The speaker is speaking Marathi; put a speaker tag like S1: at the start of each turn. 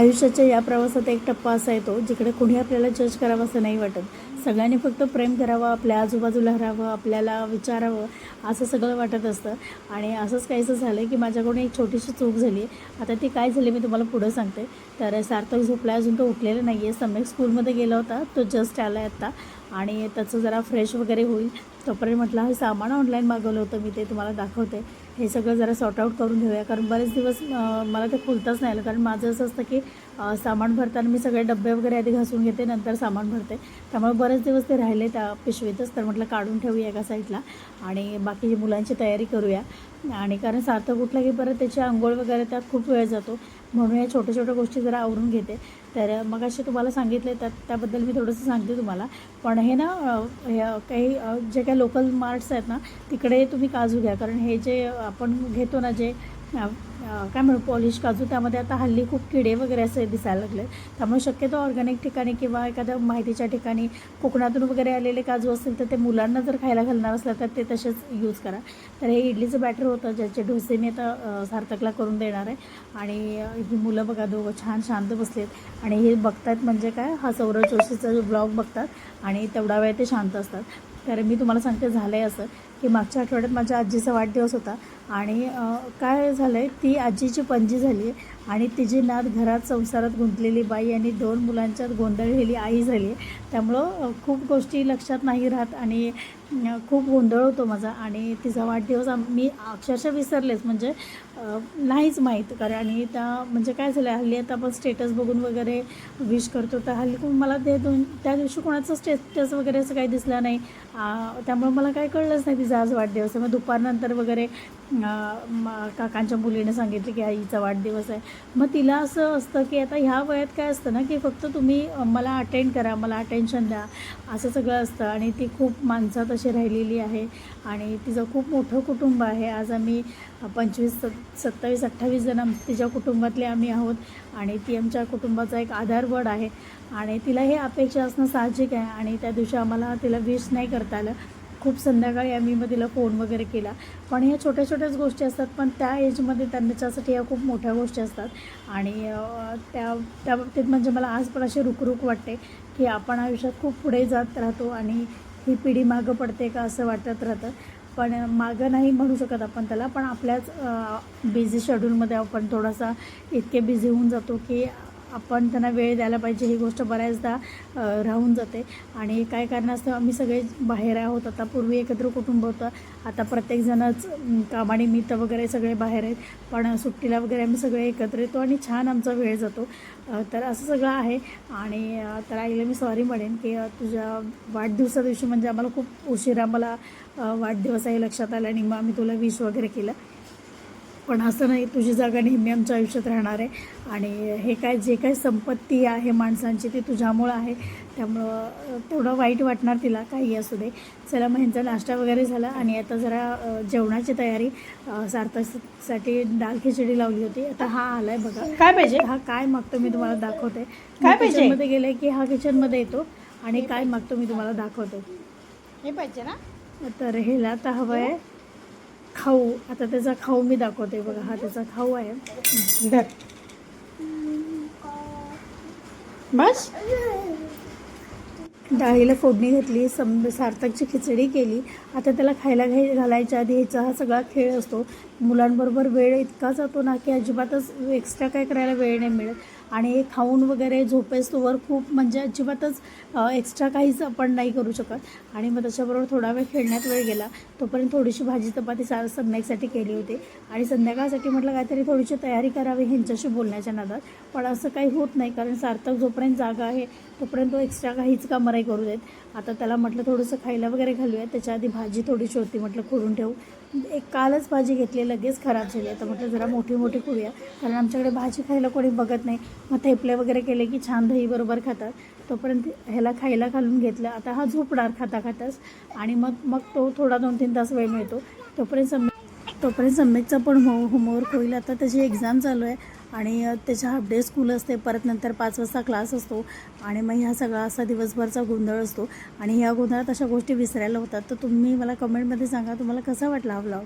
S1: आयुष्याच्या या प्रवासात एक टप्पा असा येतो जिकडे कोणी आपल्याला जज करावं असं नाही वाटत. सगळ्यांनी फक्त प्रेम करावं आपल्या आजूबाजूला राहावं आपल्याला विचारावं असं सगळं वाटत असतं. आणि असंच काहीसं झालं की माझ्याकडून एक छोटीशी चूक झाली. आता ती काय झाली मी तुम्हाला पुढं सांगते. तर सार्थक झोपला अजून तो उठलेला नाही आहे सम्यक स्कूलमध्ये गेला होता तो जस्ट आला आहे आत्ता आणि त्याचं जरा फ्रेश वगैरे होईल. तोपर्यंत म्हटलं हे सामान ऑनलाईन मागवलं होतं मी ते तुम्हाला दाखवते. हे सगळं जरा सॉर्ट आऊट करून घेऊया. कारण बरेच दिवस मला ते खुलताच नाही आलं. कारण माझं असं असतं की सामान भरताना मी सगळे डबे वगैरे आधी घासून घेते नंतर सामान भरते. त्यामुळे बरेच दिवस ते राहिले त्या पिशवीतच. तर म्हटलं काढून ठेवूया एका साईडला आणि बाकीची मुलांची तयारी करूया. आणि कारण सार्थक उठला की परत त्याची आंघोळ वगैरे त्यात खूप वेळ जातो. म्हणून या छोट्या छोट्या गोष्टी जरा आवरून घेते. तर मग असे तुम्हाला सांगितले त्यात त्याबद्दल मी थोडंसं सांगते तुम्हाला. पण हे ना हे काही जे काही लोकल मार्ट्स आहेत ना तिकडे तुम्ही काजू घ्या. कारण हे जे आपण घेतो ना जे काय म्हणू पॉलिश काजू त्यामध्ये आता हल्ली खूप किडे वगैरे असे दिसायला लागले त्यामुळे शक्यतो ऑर्गॅनिक ठिकाणी किंवा एखाद्या माहितीच्या ठिकाणी कोकणातून वगैरे आलेले काजू असतील तर ते मुलांना जर खायला घालणार असलं तर ते तसेच यूज करा. तर हे इडलीचं बॅटर होतं ज्याचे डोसे मी आता सार्थकला करून देणार आहे. आणि ही मुलं बघा दोघं छान शांत बसलेत. आणि हे बघतात म्हणजे काय हा सौरभ जोशीचा जो ब्लॉग बघतात आणि तेवढा वेळ ते शांत असतात. तर मी तुम्हाला सांगते झालं आहे असं. की मागच्या आठवड्यात माझ्या आजीचा वाढदिवस होता. आणि काय झालं आहे ती आजीची पणजी झाली आहे आणि तिची नात घरात संसारात गुंतलेली बाई आणि दोन मुलांच्यात गोंधळलेली आई झाली. आहे त्यामुळं खूप गोष्टी लक्षात नाही राहत आणि खूप गोंधळ होतो माझा आणि तिचा वाढदिवस मी अक्षरशः विसरलेच. म्हणजे नाहीच माहीत कारण आणि त्या म्हणजे काय झालं हल्ली आता आपण स्टेटस बघून वगैरे विश करतो तर हल्ली मला ते दोन त्या दिवशी कोणाचं स्टेटस वगैरे असं काही दिसलं नाही. त्यामुळं त्यामुळे मला काय कळलंच नाही तिचा आज वाढदिवस. मग दुपारनंतर वगैरे काकांच्या मुलीने सांगितलं की आईचा वाढदिवस आहे. मग तिला असं असतं की आता ह्या वयात काय असतं ना की फक्त तुम्ही मला अटेंड करा मला अटेन्शन द्या असं सगळं असतं. आणि ती खूप माणसात अशी राहिलेली आहे. आणि तिचं खूप मोठं कुटुंब आहे. आज आम्ही पंचवीस सत् सत्तावीस अठ्ठावीस जण तिच्या कुटुंबातले आम्ही आहोत. आणि ती आमच्या कुटुंबाचा एक आधारवड आहे. आणि तिला हे अपेक्षा असणं साहजिक आहे. आणि त्या दिवशी आम्हाला तिला विश नाही करता आलं. खूप संध्याकाळी आम्ही मग तिला फोन वगैरे केला. पण ह्या छोट्या छोट्याच गोष्टी असतात पण त्या एजमध्ये त्यांच्यासाठी ह्या खूप मोठ्या गोष्टी असतात. आणि त्या त्या बाबतीत म्हणजे मला आज पण अशी रुकरुक वाटते की आपण आयुष्यात खूप पुढे जात राहतो आणि ही पिढी मागं पडते का असं वाटत राहतं. पण मागं नाही म्हणू शकत आपण त्याला पण आपल्याच बिझी शेड्यूलमध्ये आपण थोडासा इतके बिझी होऊन जातो की आपण त्यांना वेळ द्यायला पाहिजे ही गोष्ट बऱ्याचदा राहून जाते. आणि काय कारणास्तव आम्ही सगळे बाहेर आहोत. आता पूर्वी एकत्र कुटुंब होतं. आता प्रत्येकजणच कामानिमित्त वगैरे सगळे बाहेर आहेत. पण सुट्टीला वगैरे आम्ही सगळे एकत्र येतो आणि छान आमचा वेळ जातो. तर असं सगळं आहे. आणि तर आईला मी सॉरी म्हणेन की तुझ्या वाढदिवसा दिवशी म्हणजे आम्हाला खूप उशिरा मला वाढदिवस आहे लक्षात आला आणि मग आम्ही तुला विश वगैरे केलं. पण असं नाही तुझी जागा नेहमी आमच्या आयुष्यात राहणार आहे. आणि हे काय जे काही संपत्ती आहे माणसांची ती तुझ्यामुळं आहे. त्यामुळं तेवढं वाईट वाटणार तिला काही असू दे. चला मग ह्यांचा नाश्ता वगैरे झाला आणि आता जरा जेवणाची तयारी अ, सार्थकसाठी दाल खिचडी लावली होती. आता हा आलाय बघा.
S2: काय पाहिजे?
S1: हा काय मागतो मी तुम्हाला दाखवते.
S2: काय पाहिजे?
S1: गेले की हा किचनमध्ये येतो आणि काय मागतो मी तुम्हाला दाखवते.
S2: हे पाहिजे ना?
S1: तर ह्याला आता हवं आहे. खाऊ. आता त्याचा खाऊ मी दाखवते बघा. हा त्याचा खाऊ आहे.
S2: धर. बस.
S1: डाळीला फोडणी घातली सम सार्थकची खिचडी केली. आता त्याला खायला घाई घालायच्या आधी ह्याचा हा सगळा खेळ असतो. मुलांबरोबर वेळ इतका जातो ना की अजिबातच एक्स्ट्रा काय करायला वेळ नाही मिळत. आणि खाऊन वगैरे झोपेस्तोवर खूप म्हणजे अजिबातच एक्स्ट्रा काहीच आपण नाही करू शकत. आणि मग त्याच्याबरोबर थोडा वेळ खेळण्यात वेळ गेला तोपर्यंत थोडीशी भाजी चपाती सा संध्याकाळसाठी केली होती. आणि संध्याकाळसाठी म्हटलं काहीतरी थोडीशी तयारी करावी ह्यांच्याशी बोलण्याच्या नादात. पण असं काही होत नाही कारण सार्थक जोपर्यंत जागा आहे तोपर्यंत तो एक्स्ट्रा काहीच कामं नाही करू देत. आता त्याला म्हटलं थोडंसं खायला वगैरे घालूया. त्याच्या आधी भाजी थोडीशी होती म्हटलं खोडून ठेवू. एक कालच भाजी घेतली लगेच खराब झाली. आता म्हटलं जरा मोठी मोठी करूया. कारण आमच्याकडे भाजी खायला कोणी बघत नाही. मग थेपले वगैरे केले की छान दही बरोबर खातात. तोपर्यंत ह्याला खायला घालून घेतलं. आता हा झोपणार खाता खाताच. आणि मग मग तो थोडा दोन तीन तास वेळ मिळतो. तोपर्यंत सम्यक तोपर्यंत सम्यकचा पण हो होमवर्क होईल. आता त्याची एक्झाम चालू आहे. आणि त्याच्या हाफ डे स्कूल असते. परत नंतर पाच वाजता क्लास असतो. आणि मग ह्या सगळा असा दिवसभरचा गोंधळ असतो. आणि ह्या गोंधळात अशा गोष्टी विसरायला होतात. तर तुम्ही मला कमेंटमध्ये सांगा तुम्हाला कसा वाटला हा ब्लॉग